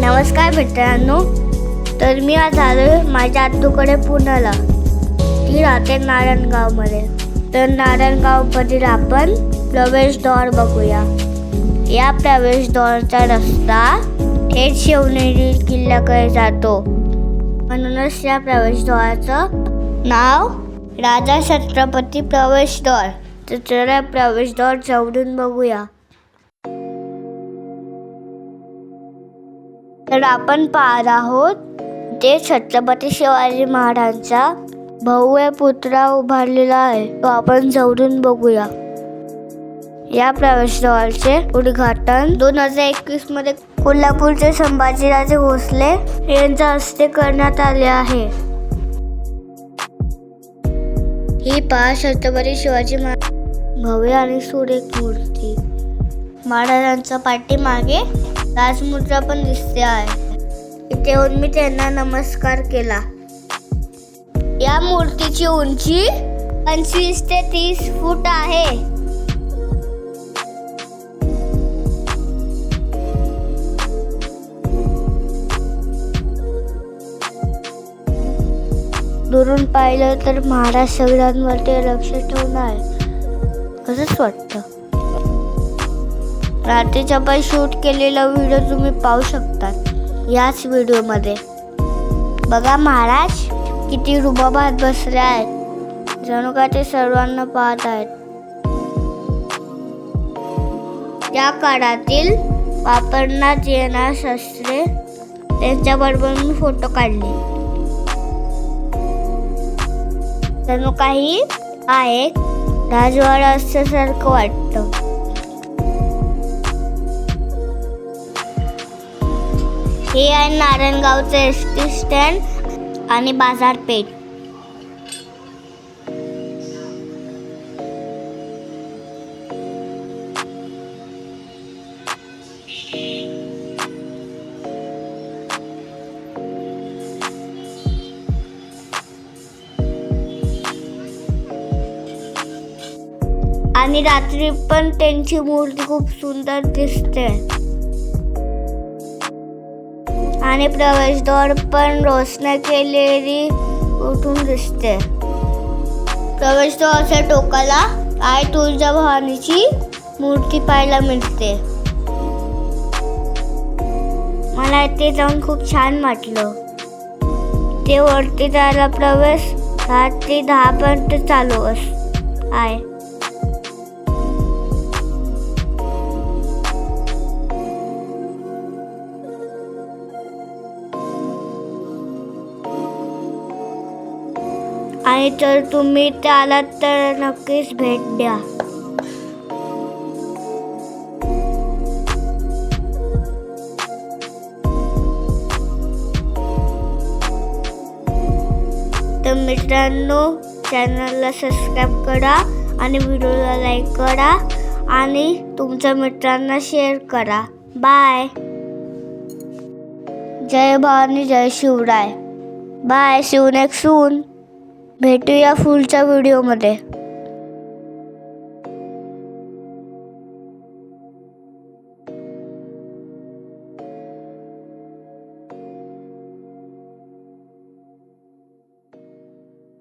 नमस्कार मित्रांनो. तर मी आज आलो माझ्या आतूकडे पुण्याला. ती राहते नारायणगावमध्ये. तर नारायणगावमधील आपण प्रवेशद्वार बघूया. या प्रवेशद्वारचा रस्ता थेट शिवनेरी किल्ल्याकडे जातो. म्हणूनच या प्रवेशद्वाराचं नाव राजा छत्रपती प्रवेशद्वार तर चला प्रवेशद्वार जवळून बघूया. तर आपण पाहत आहोत ते छत्रपती शिवाजी महाराजांचा भव्य पुतळा उभारलेला आहे. तो आपण जवळून बघूया. या प्रवेशद्वाराचे उद्घाटन दोन हजार एकवीसमध्ये कोल्हापूरचे संभाजीराजे भोसले यांच्या हस्ते करण्यात आले आहे. ही पहा छत्रपती शिवाजी महाराज भव्य आणि सुरेख मूर्ती. महाराजांच्या पाठीमागे राजमुद्रा पण दिसते आहे. इथे येऊन मी त्यांना नमस्कार केला. या मूर्तीची उंची पंचवीस ते तीस फूट आहे. दुरून पाहिलं तर महाराज सगळ्यांवरती लक्ष ठेवणार असंच वाटतं. रात्रीचा पण शूट केलेला व्हिडिओ तुम्ही पाहू शकतात. याच व्हिडिओमध्ये बघा महाराज किती रुबाबात बसले आहेत. जणू का ते सर्वांना पाहत आहेत. त्या काळातील वापरण्यात येणार शस्त्रे त्यांच्याबरोबर मी फोटो काढले. जणू काही आहे राजवाडा असल्यासारखं वाटतं. हे आहे नारायणगावचं एस टी स्टँड आणि बाजारपेठ. आणि रात्री पण त्यांची मूर्ती खूप सुंदर दिसते. आणि प्रवेशद्वार पण रोषणाई केलेली उठून दिसते. प्रवेशद्वाराच्या टोकाला आई तुळजाभवानीची मूर्ती पाहायला मिळते? मला इथे जाऊन खूप छान वाटलं. ते वरती जायला प्रवेश रात्री ते दहापर्यंत चालू अस आहे. आणि जर तुम्ही इथे आलात तर नक्कीच भेट द्या. तर मित्रांनो चॅनलला सबस्क्राईब करा आणि व्हिडिओला लाईक करा आणि तुमच्या मित्रांना शेअर करा. बाय जय भवानी जय Shivray. Bye Shiv next soon भेटूया फुलच्या व्हिडिओमध्ये.